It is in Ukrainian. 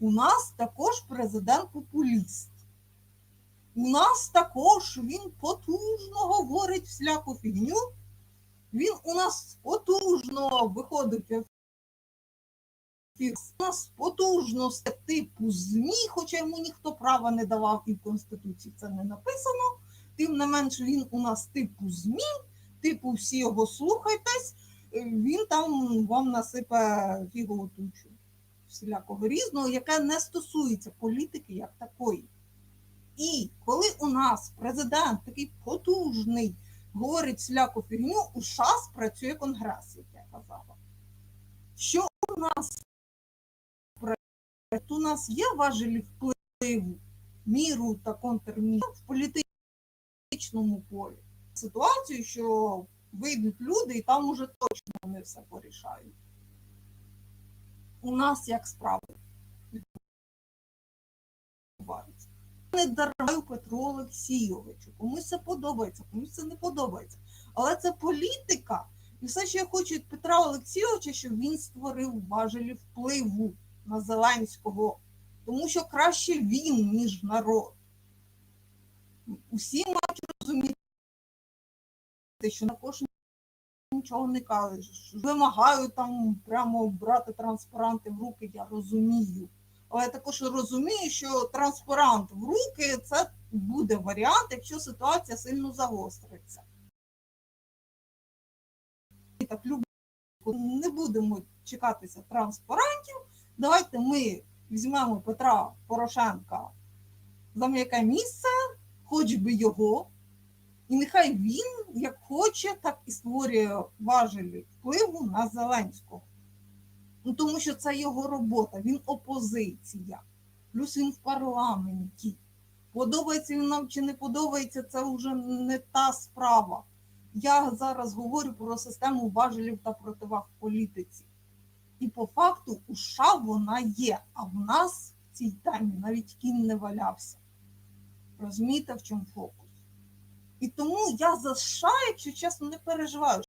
у нас також президент популіст. У нас також він потужно говорить всяку фігню. Він у нас потужно виходить в. Нас потужно типу ЗМІ, хоча йому ніхто права не давав, і в Конституції це не написано. Тим не менш, він у нас типу ЗМІ, типу всі його слухайтесь, він там вам насипе фігову тучу всілякого різного, яке не стосується політики як такої. І коли у нас президент такий потужний, говорить всіляку фігню, у ШАС працює конгрес, як я казала. Що у нас у нас є важелі впливу, міру та контрміру в політичному полі. Ситуацію, що вийдуть люди, і там уже точно вони все порішають. У нас як справи відбуваються. Не дарую Петру Олексійовичу. Комусь це подобається, комусь це не подобається. Але це політика. І все, що я хочу від Петра Олексійовича, щоб він створив важелі впливу на Зеленського. Тому що краще він, ніж народ. Усі мають розуміти, що також нічого не кажеш. Вимагаю там прямо брати транспаранти в руки, я розумію. Але я також розумію, що транспарант в руки це буде варіант, якщо ситуація сильно загостриться. Так не будемо чекатися транспарантів. Давайте ми візьмемо Петра Порошенка за м'яке місце, хоч би його, і нехай він, як хоче, так і створює важелі впливу на Зеленського. Ну, тому що це його робота, він опозиція, плюс він в парламенті. Подобається він нам чи не подобається, це вже не та справа. Я зараз говорю про систему важелів та противаг в політиці. І по факту у США вона є, а в нас в цій темі навіть кінь не валявся. Розумієте, в чому фокус? І тому я за США, якщо чесно, не переживаю.